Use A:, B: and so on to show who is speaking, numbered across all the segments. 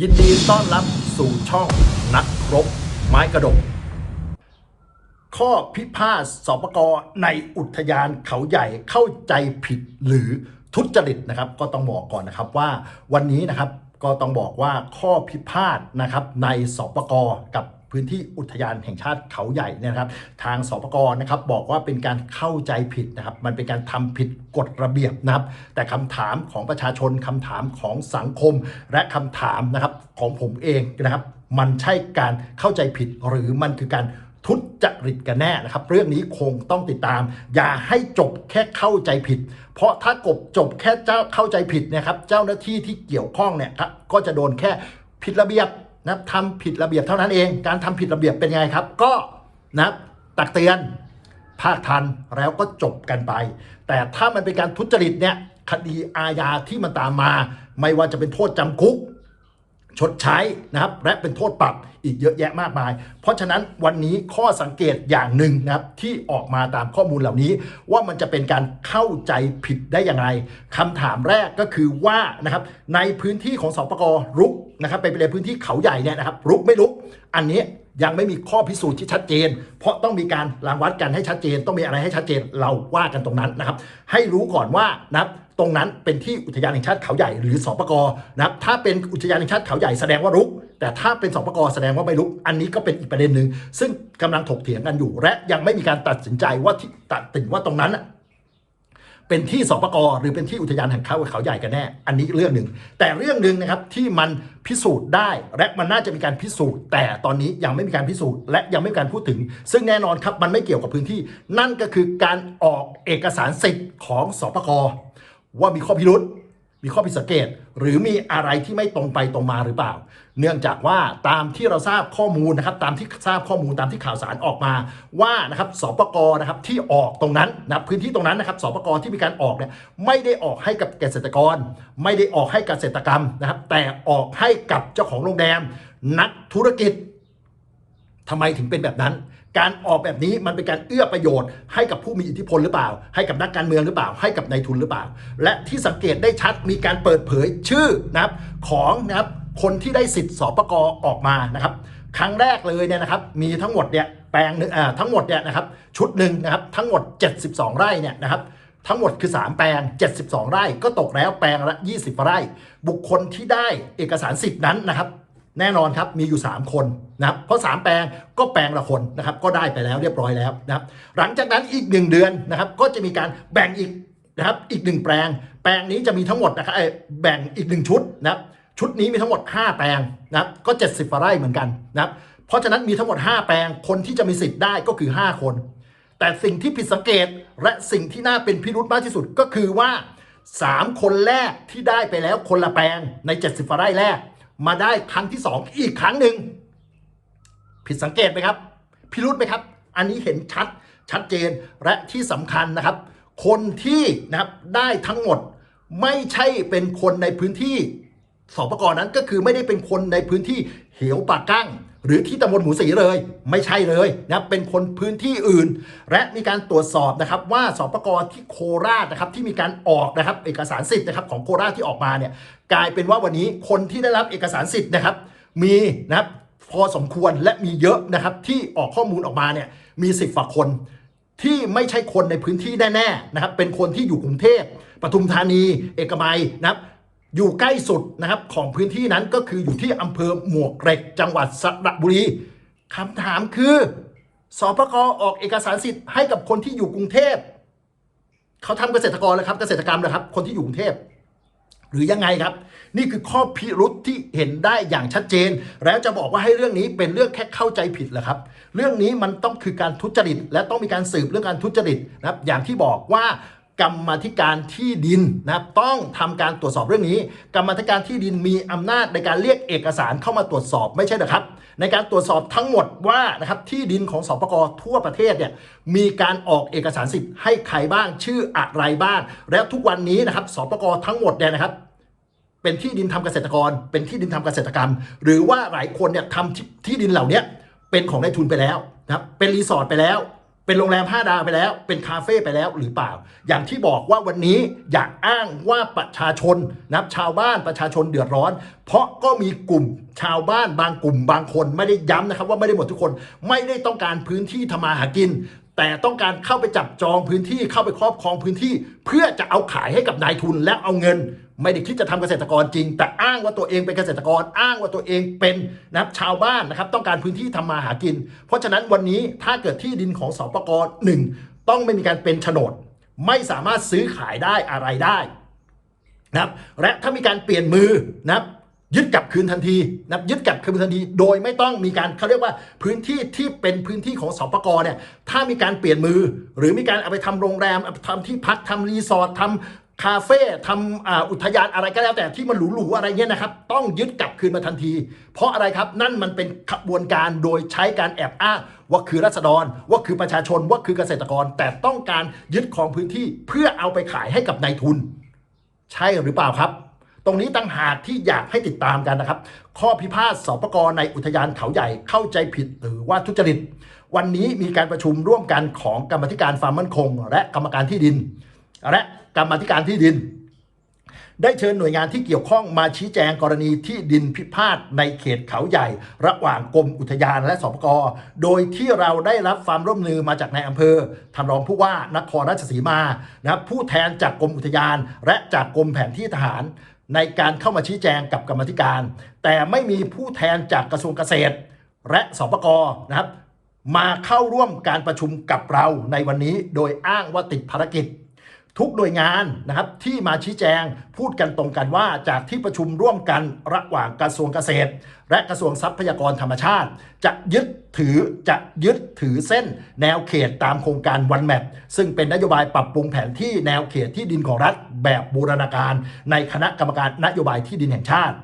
A: ยินดีต้อนรับสู่ช่องนักรบไม้กระดก ข้อพิพาทสปกในอุทยานเขาใหญ่เข้าใจผิดหรือทุจริตนะครับ ก็ต้องบอกก่อนนะครับว่าวันนี้นะครับก็ต้องบอกว่าข้อพิพาทนะครับในสปกกับ พื้นที่อุทยานแห่งชาติเขาใหญ่เนี่ยนะครับ ทางสปกนะครับบอกว่าเป็นการเข้าใจผิดนะครับ มันเป็นการทำผิดกฎระเบียบนะครับ แต่คำถามของประชาชนคำถามของสังคม และคำถามนะครับของผมเองนะครับ มันใช่การเข้าใจผิดหรือมันคือการทุจริตกันแน่นะครับ เรื่องนี้คงต้องติดตาม อย่าให้จบแค่เข้าใจผิด เพราะถ้ากบจบแค่เจ้าเข้าใจผิดนะครับ เจ้าหน้าที่ที่เกี่ยวข้องเนี่ยครับก็จะโดนแค่ผิดระเบียบ นะทำผิดระเบียบเท่านั้นเอง การทำผิดระเบียบเป็นไงครับ ก็นับตักเตือนภาคทันแล้วก็จบกันไป แต่ถ้ามันเป็นการทุจริตเนี่ยคดีอาญาที่มันตามมา ไม่ว่าจะเป็นโทษจำคุก ชดใช้นะครับและเป็นโทษปรับอีกเยอะแยะมากมาย เพราะฉะนั้นวันนี้ข้อสังเกตอย่างหนึ่งนะครับที่ออกมาตามข้อมูลเหล่านี้ ว่ามันจะเป็นการเข้าใจผิดได้อย่างไรคำถามแรกก็คือว่านะครับในพื้นที่ของสปกรุกนะครับไปในพื้นที่เขาใหญ่เนี่ยนะครับรุกไม่รุก อันนี้ยังไม่มีข้อพิสูจน์ที่ชัดเจน เพราะต้องมีการรางวัดกันให้ชัดเจน ต้องมีอะไรให้ชัดเจนเราว่ากันตรงนั้นนะครับ ให้รู้ก่อนว่านะครับ รงนั้นเป็นที่อุทยานแห่งชาติเขาใหญ่หรือสปกนะครับถ้าเป็นอุทยานแห่งชาติเขาใหญ่แสดงว่ารุก แต่ถ้าเป็นสปกแสดงว่าไม่รุก อันนี้ก็เป็นอีกประเด็นหนึ่งซึ่งกำลังถกเถียงกันอยู่ และยังไม่มีการตัดสินใจว่าที่ตัดสินว่าตรงนั้นเป็นที่สปกหรือเป็นที่อุทยานแห่งเขาเขาใหญ่กันแน่ อันนี้เรื่องหนึ่ง แต่เรื่องหนึ่งนะครับที่มันพิสูจน์ได้และมันน่าจะมีการพิสูจน์ แต่ตอนนี้ยังไม่มีการพิสูจน์ และยังไม่มีการพูดถึง ซึ่งแน่นอนครับมันไม่เกี่ยวกับพื้นที่ นั่นก็คือการออกเอกสารสิทธิ์ของสปก ว่ามีข้อพิรุษมีข้อผิดสังเกต หรือมีอะไรที่ไม่ตรงไปตรงมาหรือเปล่า เนื่องจากว่าตามที่เราทราบข้อมูลนะครับ ตามที่ทราบข้อมูลตามที่ข่าวสารออกมาว่านะครับสปกนะครับที่ออกตรงนั้นนะพื้นที่ตรงนั้นนะครับสปกที่มีการออกเนี่ยไม่ได้ออกให้กับเกษตรกร ไม่ได้ออกให้เกษตรกรรมนะครับ แต่ออกให้กับเจ้าของโรงแรมนักธุรกิจทำไมถึงเป็นแบบนั้น การออกแบบนี้มันเป็นการเอื้อประโยชน์ให้กับผู้มีอิทธิพลหรือเปล่า ให้กับนักการเมืองหรือเปล่า ให้กับนายทุนหรือเปล่า และที่สังเกตได้ชัดมีการเปิดเผยชื่อนะครับของนะครับคนที่ได้สิทธิ์สปกออกมานะครับครั้งแรกเลยเนี่ยนะครับมีทั้งหมดเนี่ยแปลงหนึ่งอ่าทั้งหมดเนี่ยนะครับชุดหนึ่งนะครับทั้งหมด 72 ไร่เนี่ยนะครับทั้งหมดคือ 3 แปลง 72 ไร่ก็ตกแล้วแปลงละ 20 ไร่ บุคคลที่ได้เอกสารสิทธิ์นั้นนะครับ แน่นอนครับมีอยู่ 3 คนนะครับเพราะ 3 แปลงก็แปลงละคนนะครับก็ได้ไปแล้วเรียบร้อยแล้วนะครับหลังจากนั้นอีก 1 เดือนนะครับก็จะมีการแบ่งอีกนะครับอีก 1 แปลง แปลงนี้จะมีทั้งหมดนะครับแบ่งอีก 1 ชุดนะครับชุดนี้มีทั้งหมด 5 แปลงนะครับก็ 70กว่าไร่เหมือนกันนะครับเพราะฉะนั้นมีทั้งหมด 5 แปลงคนที่จะมีสิทธิ์ได้ก็คือ 5 คน แต่สิ่งที่ผิดสังเกตและสิ่งที่น่าเป็นพิรุธมากที่สุดก็คือว่า 3 คนแรกที่ได้ไปแล้วคนละแปลงใน 70กว่าไร่แรก มาได้ครั้งที่ 2 อีกครั้งหนึ่งผิดสังเกตไหมครับ พิรุธไหมครับ อันนี้เห็นชัดชัดเจนและที่สำคัญนะครับ คนที่นะครับได้ทั้งหมดไม่ใช่เป็นคนในพื้นที่สปกรนั้นก็คือไม่ได้เป็นคนในพื้นที่เหวปากกั้ง หรือที่ตำบลหมูสีเลย ไม่ใช่เลยนะเป็นคนพื้นที่อื่น และมีการตรวจสอบนะครับว่าสปกรที่โคราชนะครับที่มีการออกนะครับเอกสารสิทธิ์นะครับของโคราชที่ออกมาเนี่ยกลายเป็นว่าวันนี้คนที่ได้รับเอกสารสิทธิ์นะครับ มีนะครับพอสมควรและมีเยอะนะครับที่ออกข้อมูลออกมาเนี่ยมีสิบฝากคนที่ไม่ใช่คนในพื้นที่แน่ๆนะครับเป็นคนที่อยู่กรุงเทพปทุมธานี เอกมัยนะครับ อยู่ใกล้สุดนะครับของพื้นที่นั้นก็คืออยู่ที่อำเภอหมวกเหล็กจังหวัดสระบุรีคำถามคือสปกออกเอกสารสิทธิ์ให้กับคนที่อยู่กรุงเทพเขาทำเกษตรกรเลยครับเกษตรกรรมเลยครับ คนที่อยู่กรุงเทพหรือยังไงครับ นี่คือข้อพิรุษที่เห็นได้อย่างชัดเจน แล้วจะบอกว่าให้เรื่องนี้เป็นเรื่องแค่เข้าใจผิดเหรอครับ เรื่องนี้มันต้องคือการทุจริต และต้องมีการสืบเรื่องการทุจริตนะครับ อย่างที่บอกว่า กรรมาธิการที่ดินนะครับต้องทำการตรวจสอบเรื่องนี้ กรรมาธิการที่ดินมีอำนาจในการเรียกเอกสารเข้ามาตรวจสอบไม่ใช่หรอครับ ในการตรวจสอบทั้งหมดว่านะครับที่ดินของสปกทั่วประเทศเนี่ยมีการออกเอกสารสิทธิ์ให้ใครบ้างชื่ออะไรบ้าง และทุกวันนี้นะครับสปกทั้งหมดเนี่ยนะครับเป็นที่ดินทำเกษตรกร เป็นที่ดินทำเกษตรกรรม หรือว่าหลายคนเนี่ยทำที่ที่ดินเหล่านี้เป็นของนายทุนไปแล้วนะครับเป็นรีสอร์ทไปแล้ว เป็นโรงแรม 5 ดาวไปแล้ว เป็นคาเฟ่ไปแล้วหรือเปล่า อย่างที่บอกว่าวันนี้อยากอ้างว่าประชาชนนะครับชาวบ้านประชาชนเดือดร้อน เพราะก็มีกลุ่มชาวบ้านบางกลุ่มบางคนไม่ได้ย้ำนะครับว่าไม่ได้หมดทุกคน ไม่ได้ต้องการพื้นที่ทำมาหากิน แต่ต้องการเข้าไปจับจองพื้นที่เข้าไปครอบครองพื้นที่ เพื่อจะเอาขายให้กับนายทุนแล้วเอาเงิน ไม่ได้คิดจะทำเกษตรกรจริง แต่อ้างว่าตัวเองเป็นเกษตรกร อ้างว่าตัวเองเป็นนะครับชาวบ้านนะครับ ต้องการพื้นที่ทำมาหากิน เพราะฉะนั้นวันนี้ถ้าเกิดที่ดินของสปกหนึ่งต้องไม่มีการเป็นโฉนด ไม่สามารถซื้อขายได้อะไรได้นะครับและถ้ามีการเปลี่ยนมือนะครับยึดกลับคืนทันทีนะครับยึดกลับคืนทันที โดยไม่ต้องมีการเขาเรียกว่าพื้นที่ที่เป็นพื้นที่ของสปกเนี่ยถ้ามีการเปลี่ยนมือ หรือมีการเอาไปทำโรงแรมเอาไปทำที่พักทำรีสอร์ททำ คาเฟ่ทำอุทยานอะไรก็แล้วแต่ที่มันหรูๆอะไรเงี้ยนะครับ ต้องยึดกลับคืนมาทันที เพราะอะไรครับนั่นมันเป็นขบวนการโดยใช้การแอบอ้างว่าคือรัษฎรว่าคือประชาชนว่าคือเกษตรกร แต่ต้องการยึดของพื้นที่เพื่อเอาไปขายให้กับนายทุน ใช่หรือเปล่าครับ ตรงนี้ต่างหากที่อยากให้ติดตามกันนะครับ ข้อพิพาทสปกรในอุทยานเขาใหญ่เข้าใจผิดหรือว่าทุจริต วันนี้มีการประชุมร่วมกันของกรรมธิการฟาร์มมั่นคง และกรรมการที่ดิน และกรรมธิการที่ดิน ได้เชิญหน่วยงานที่เกี่ยวข้องมาชี้แจงกรณีที่ดินพิพาทในเขตเขาใหญ่ ระหว่างกรมอุทยานและสปกโดยที่เราได้รับความร่วมมือมาจากนายอำเภอทำรองผู้ว่านครราชสีมานะผู้แทนจากกรมอุทยาน และจากกรมแผนที่ทหารในการเข้ามาชี้แจงกับกรรมธิการ แต่ไม่มีผู้แทนจากกระทรวงเกษตร และสปกนะครับ มาเข้าร่วมการประชุมกับเราในวันนี้ โดยอ้างว่าติดภารกิจ ทุกหน่วยงานนะครับที่มาชี้แจงพูดกันตรงกันว่าจากที่ประชุมร่วมกันระหว่างกระทรวงเกษตร และกระทรวงทรัพยากรธรรมชาติ จะยึดถือจะยึดถือเส้นแนวเขตตามโครงการวันแมปซึ่งเป็นนโยบายปรับปรุงแผนที่แนวเขตที่ดินของรัฐแบบบูรณาการ ในคณะกรรมการนโยบายที่ดินแห่งชาติ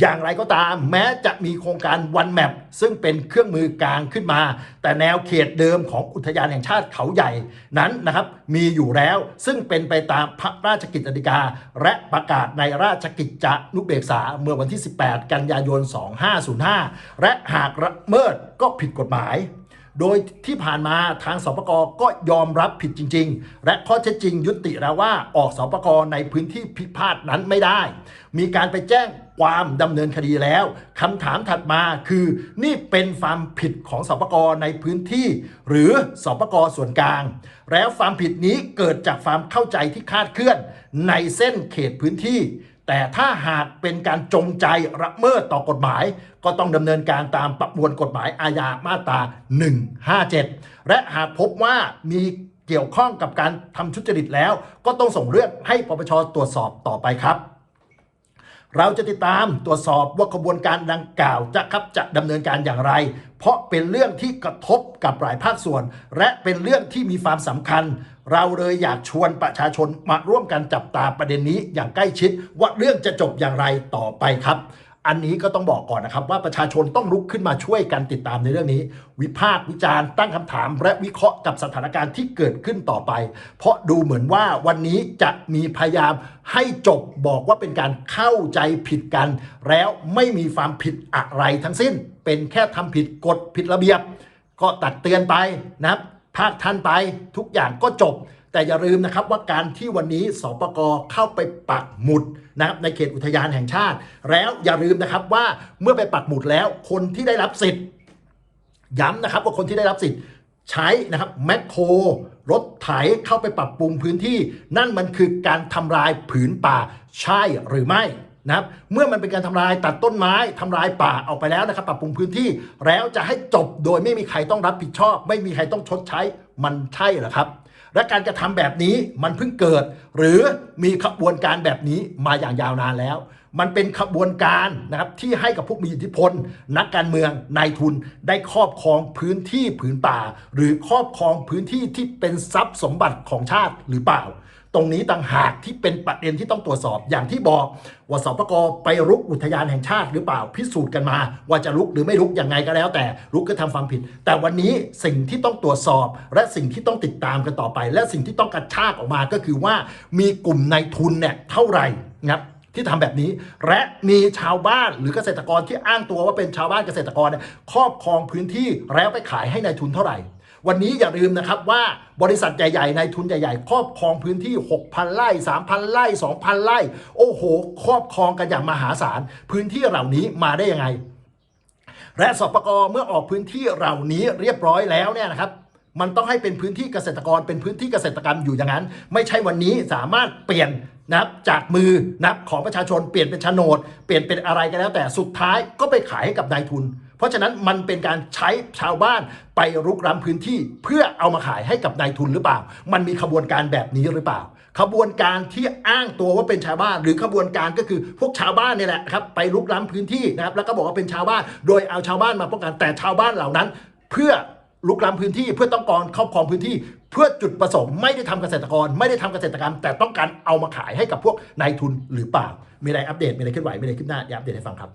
A: อย่างไรก็ตามแม้จะมีโครงการวันแมปซึ่งเป็นเครื่องมือกลางขึ้นมา แต่แนวเขตเดิมของอุทยานแห่งชาติเขาใหญ่นั้นนะครับมีอยู่แล้วซึ่งเป็นไปตามพระราชกิจธิกา และประกาศในราชกิจจานุเบกษาเมื่อวันที่ 18 กันยายน 2505 และหากละเมิดก็ผิดกฎหมาย โดยที่ผ่านมาทางสปกก็ยอมรับผิดจริง ๆ และข้อเท็จจริงยุติแล้วว่าออกสปกในพื้นที่พิพาทนั้นไม่ได้ มีการไปแจ้งความดำเนินคดีแล้วคำถามถัดมาคือ นี่เป็นความผิดของสปกในพื้นที่ หรือสปกส่วนกลาง แล้วความผิดนี้เกิดจากความเข้าใจที่คาดเคลื่อนในเส้นเขตพื้นที่ แต่ถ้าหากเป็นการจงใจละเมิดต่อกฎหมาย ก็ต้องดำเนินการตามประมวลกฎหมายอาญามาตรา 157 และหากพบว่ามีเกี่ยวข้องกับการทำทุจริตแล้ว ก็ต้องส่งเรื่องให้ปปชตรวจสอบต่อไปครับ เราจะติดตามตรวจสอบว่าขบวนการดังกล่าวจะครับจะดำเนินการอย่างไร เพราะเป็นเรื่องที่กระทบกับหลายภาคส่วน และเป็นเรื่องที่มีความสำคัญ เราเลยอยากชวนประชาชนมาร่วมกันจับตาประเด็นนี้อย่างใกล้ชิด ว่าเรื่องจะจบอย่างไรต่อไปครับ อันนี้ก็ต้องบอกก่อนนะครับ ว่าประชาชนต้องลุกขึ้นมาช่วยกันติดตามในเรื่องนี้ วิพากษ์วิจารณ์ตั้งคำถาม และวิเคราะห์กับสถานการณ์ที่เกิดขึ้นต่อไป เพราะดูเหมือนว่าวันนี้จะมีพยายามให้จบบอกว่าเป็นการเข้าใจผิดกัน แล้วไม่มีความผิดอะไรทั้งสิ้น เป็นแค่ทำผิดกฎผิดระเบียบ ก็ตักเตือนไปนะครับภาคท่านไปทุกอย่างก็จบ แต่อย่าลืมนะครับว่าการที่วันนี้สปกเข้าไปปักหมุดนะครับในเขตอุทยานแห่งชาติ แล้วอย่าลืมนะครับว่าเมื่อไปปักหมุดแล้วคนที่ได้รับสิทธิ์ ย้ำนะครับว่าคนที่ได้รับสิทธิ์ใช้นะครับแมคโครรถไถเข้าไปปรับปรุงพื้นที่ นั่นมันคือการทำลายผืนป่าใช่หรือไม่นะครับเมื่อมันเป็นการทำลายตัดต้นไม้ทำลายป่าออกไปแล้วนะครับ ปรับปรุงพื้นที่ แล้วจะให้จบโดยไม่มีใครต้องรับผิดชอบ ไม่มีใครต้องชดใช้มันใช่หรอครับ และการกระทำแบบนี้มันเพิ่งเกิด หรือมีขบวนการแบบนี้มาอย่างยาวนานแล้ว มันเป็นขบวนการนะครับที่ให้กับพวกมีอิทธิพล นักการเมืองนายทุนได้ครอบครองพื้นที่ผืนป่า หรือครอบครองพื้นที่ที่เป็นทรัพย์สมบัติของชาติหรือเปล่า ตรงนี้ต่างหากที่เป็นประเด็นที่ต้องตรวจสอบอย่างที่บอกว่าสปกไปรุกอุทยานแห่งชาติหรือเปล่าพิสูจน์กันมา ว่าจะลุกหรือไม่ลุกยังไงก็แล้ว แต่ลุกก็ทำความผิด แต่วันนี้สิ่งที่ต้องตรวจสอบ และสิ่งที่ต้องติดตามกันต่อไป และสิ่งที่ต้องกระชากออกมาก็คือว่ามีกลุ่มนายทุนเนี่ยเท่าไหร่นะครับที่ทำแบบนี้ และมีชาวบ้านหรือเกษตรกรที่อ้างตัวว่าเป็นชาวบ้านเกษตรกรเนี่ยครอบครองพื้นที่แล้วไปขายให้ในายทุนเท่าไหร่ วันนี้อย่าลืมนะครับว่าบริษัทใหญ่ๆในทุนใหญ่ๆครอบครองพื้นที่ 6,000ไร่3,000ไร่2,000ไร่โอ้โห ครอบครองกันอย่างมหาศาล พื้นที่เหล่านี้มาได้ยังไง และสปกเมื่อออกพื้นที่เหล่านี้เรียบร้อยแล้วเนี่ยนะครับมันต้องให้เป็นพื้นที่เกษตรกรเป็นพื้นที่เกษตรกรรมอยู่อย่างนั้น ไม่ใช่วันนี้สามารถเปลี่ยนนะจากมือนะของประชาชนเปลี่ยนเป็นโฉนด เปลี่ยนเป็นอะไรก็แล้วแต่สุดท้ายก็ไปขายให้กับนายทุน เพราะฉะนั้นมันเป็นการใช้ชาวบ้านไปรุกล้ำพื้นที่เพื่อเอามาขายให้กับนายทุนหรือเปล่า มันมีขบวนการแบบนี้หรือเปล่า ขบวนการที่อ้างตัวว่าเป็นชาวบ้าน หรือขบวนการก็คือพวกชาวบ้านนี่แหละครับไปลุกล้ำพื้นที่นะครับแล้วก็บอกว่าเป็นชาวบ้าน โดยเอาชาวบ้านมาป้องกันแต่ชาวบ้านเหล่านั้น เพื่อลุกล้ำพื้นที่เพื่อต้องการครอบครองพื้นที่ เพื่อจุดประสงค์ไม่ได้ทำเกษตรกร ไม่ได้ทำเกษตรกรรม แต่ต้องการเอามาขายให้กับพวกนายทุนหรือเปล่า มีอะไรอัปเดตมีอะไรเคลื่อนไหวมีอะไรขึ้นหน้าอย่าอัปเดตให้ฟังครับ